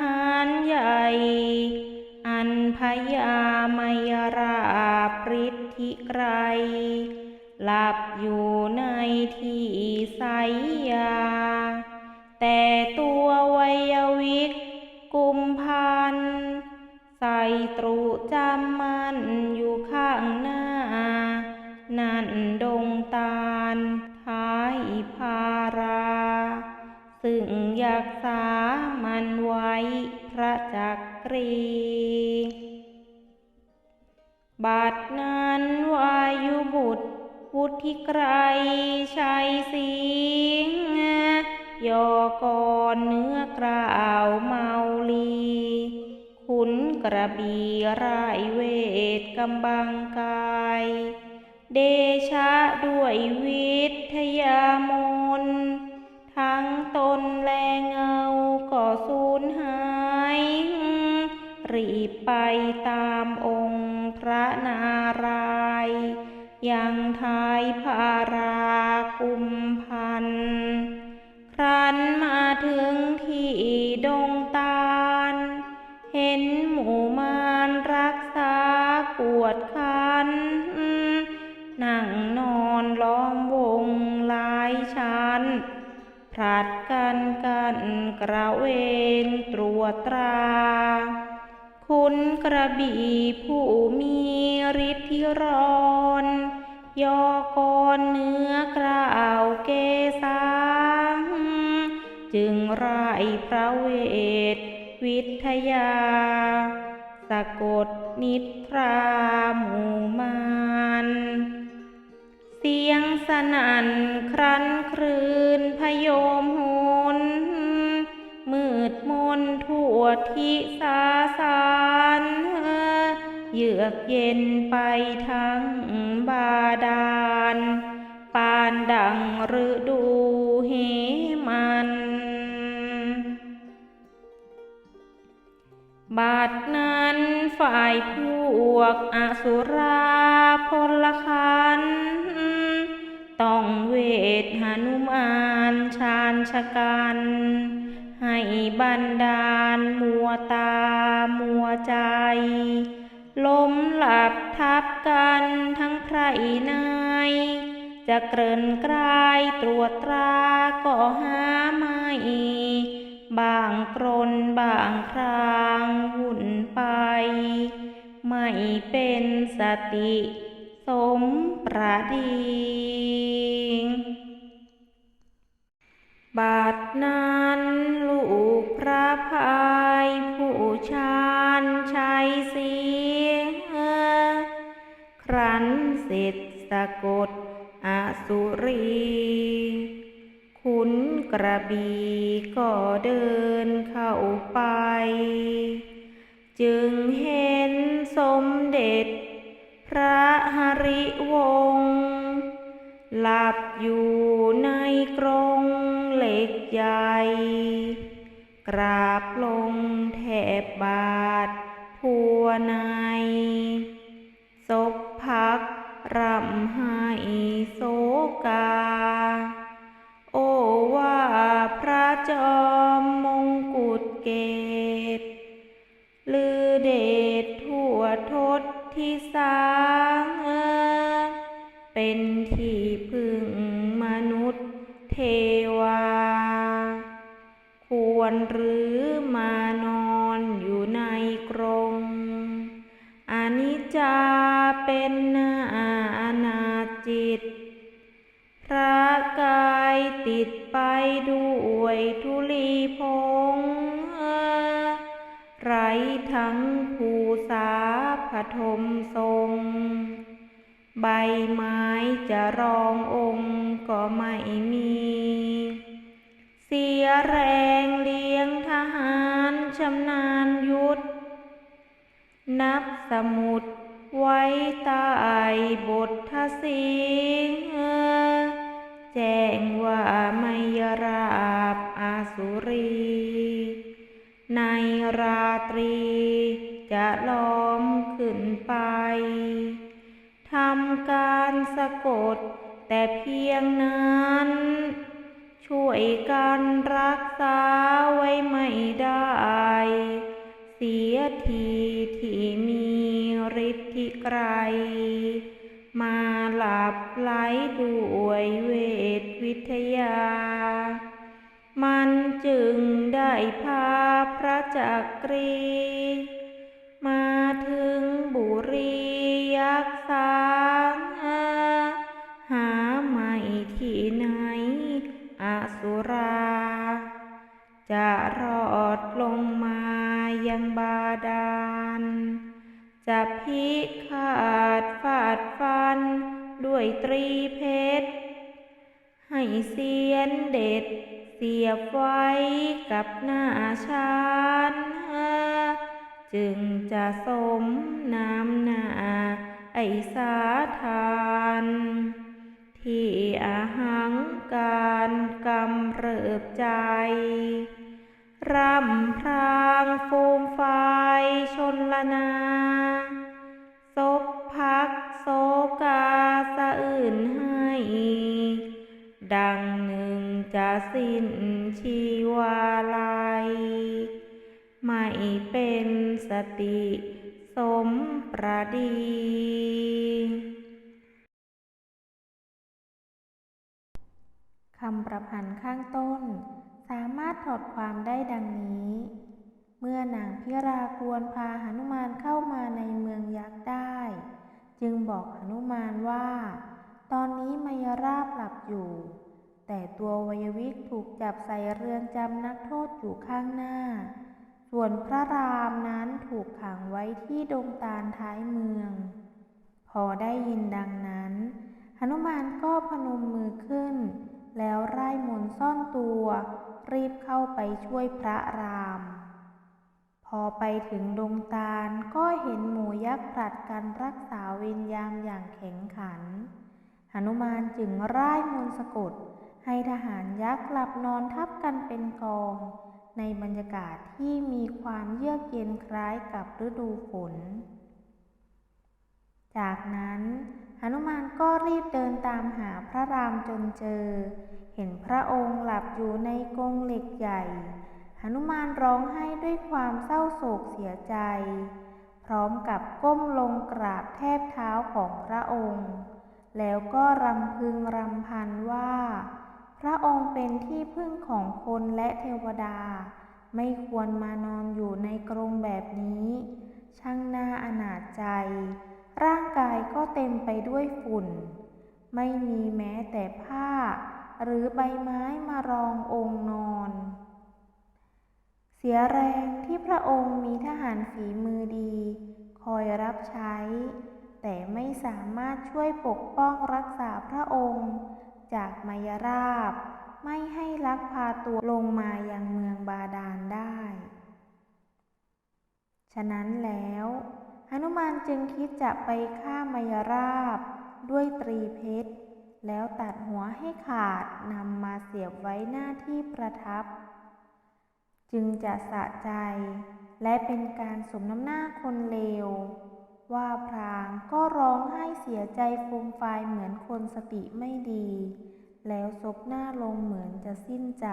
หารใหญ่ อันพยามยราปริธิไกร หลับอยู่ในที่ไสยา แต่ตัววัยวิกกุมพันใส่ตรุจำมันอยู่ข้างหน้า ว้พระจักรีบาดนั้นวายุบุตรพุทธิไกรชัยสิงยอกรเนื้อกล่าวเมาลี ขุนกระบีรายเวทกำบังกาย เดชะด้วยวิทยา ยังทายพารากุมพัน ครั้นมาถึงที่ดงตาล เห็นหมู่มารรักษากวดขัน นั่งนอนล้อมวงหลายชั้นผลัดกันกันกระเวนตรวจตรา คุณกระบี่ผู้มีฤทธิร้อน ยอกรเนื้อกล่าวเกสาจึงไร้พระเวท วิทยา สะกดนิทราหมู่มานเสียงสนั่นครั้นครืนพยมโหนมืดมนทั่วทิสาสา เยือกเย็นไปทั้งบาดาล ปานดังฤดูเหมัน บาดนั้นฝ่ายพวกอสุราพลคัน ต้องเวทหนุมานชาญชะกันให้บันดาลมัวตามัวใจ ล้มหลับทับกันทั้งไพรนายจะเกริ่นกลายตรวจตราก็หาไม่บางกรนบางครางวุ่นไป ไม่เป็นสติ สมประดี กดอสุรี ขุนกระบีก็เดินเข้าไป จึงเห็นสมเด็จ พระหริวงศ์หลับอยู่ในกรงเหล็กใหญ่ กราบลงแทบบาทผัวในศพพักรำ กา โอว่าพระจอมมงกุฎเกตลือเดชทั่วทศที่สาเป็นที่พึ่งมนุษย์เทวา ควรหรือมานอนอยู่ในกรงอนิจจาเป็นนานาจิต วยทุลีพงษ์ไรทั้งภูษาผทมทรง ใบไม้จะรององค์ก็ไม่มี เสียแรงเลี้ยงทหารชำนาญยุทธ นับสมุดไว้ใต้บททศิง สุรี ในราตรีจะล้อมขึ้นไปทำการสะกดแต่เพียงนั้น ช่วยกันรักษาไว้ไม่ได้ เสียทีที่มีฤทธิ์ไกลมาหลับไหลด้วยเวทวิทยา มันจึงได้พาพระจักรี มาถึงบุรียักษ์สางหาไม่ที่ไหนอสุรา จะรอดลงมายังบาดาล จะพิขาดฟาดฟันด้วยตรีเพชรให้เสียนเด็ด สียบไว้กับหน้าชานจึงจะสมน้ำหน้าไอสาทาน ที่อาหังการกำเริบใจรำพรางฟูมไฟชนละนาศพพักโศ สิ้นชีวาลัย ไม่เป็นสติสมประดีคำประพันธ์ข้างต้น สามารถถอดความได้ดังนี้ เมื่อนางพิรากวนพาหนุมานเข้ามาในเมืองยักษ์ได้ จึงบอกหนุมานว่า ตอนนี้มายราบหลับอยู่ แต่ตัววัยวิกถูกจับใส่เรือนจำนักโทษอยู่ข้างหน้า ส่วนพระรามนั้นถูกขังไว้ที่ดงตาลท้ายเมือง พอได้ยินดังนั้นหนุมานก็พนมมือขึ้น แล้วไร่มนซ่อนตัว รีบเข้าไปช่วยพระราม พอไปถึงดงตาลก็เห็นหมูยักษ์ผลัดกันรักษาเวรยามอย่างแข็งขันหนุมานจึงไร่มนสะกด ให้ทหารยักษ์หลับนอนทับกันเป็นกอง ในบรรยากาศที่มีความเยือกเย็นคล้ายกับฤดูฝน จากนั้นหนุมานก็รีบเดินตามหาพระรามจนเจอ เห็นพระองค์หลับอยู่ในกรงเหล็กใหญ่หนุมานร้องไห้ด้วยความเศร้าโศกเสียใจ พร้อมกับก้มลงกราบแทบเท้าของพระองค์ แล้วก็รำพึงรำพันว่า ระองค์เป็นที่พึ่งของคนและเทวดา ไม่ควรมานอนอยู่ในกรงแบบนี้ ช่างน่าอนาจใจ ร่างกายก็เต็มไปด้วยฝุ่น ไม่มีแม้แต่ผ้า หรือใบไม้มารององค์นอน เสียแรงที่พระองค์มีทหารฝีมือดี คอยรับใช้ แต่ไม่สามารถช่วยปกป้องรักษาพระองค์ จากมายราบ ไม่ให้ลักพาตัวลงมายังเมืองบาดาลได้ ฉะนั้นแล้วหนุมานจึงคิดจะไปฆ่ามายราบด้วยตรีเพชร แล้วตัดหัวให้ขาดนำมาเสียบไว้หน้าที่ประทับ จึงจะสะใจ และเป็นการสมน้ำหน้าคนเลว ว่าพรางก็ร้องไห้เสียใจฟูมฟายเหมือนคนสติไม่ดี แล้วซบหน้าลงเหมือนจะสิ้นใจ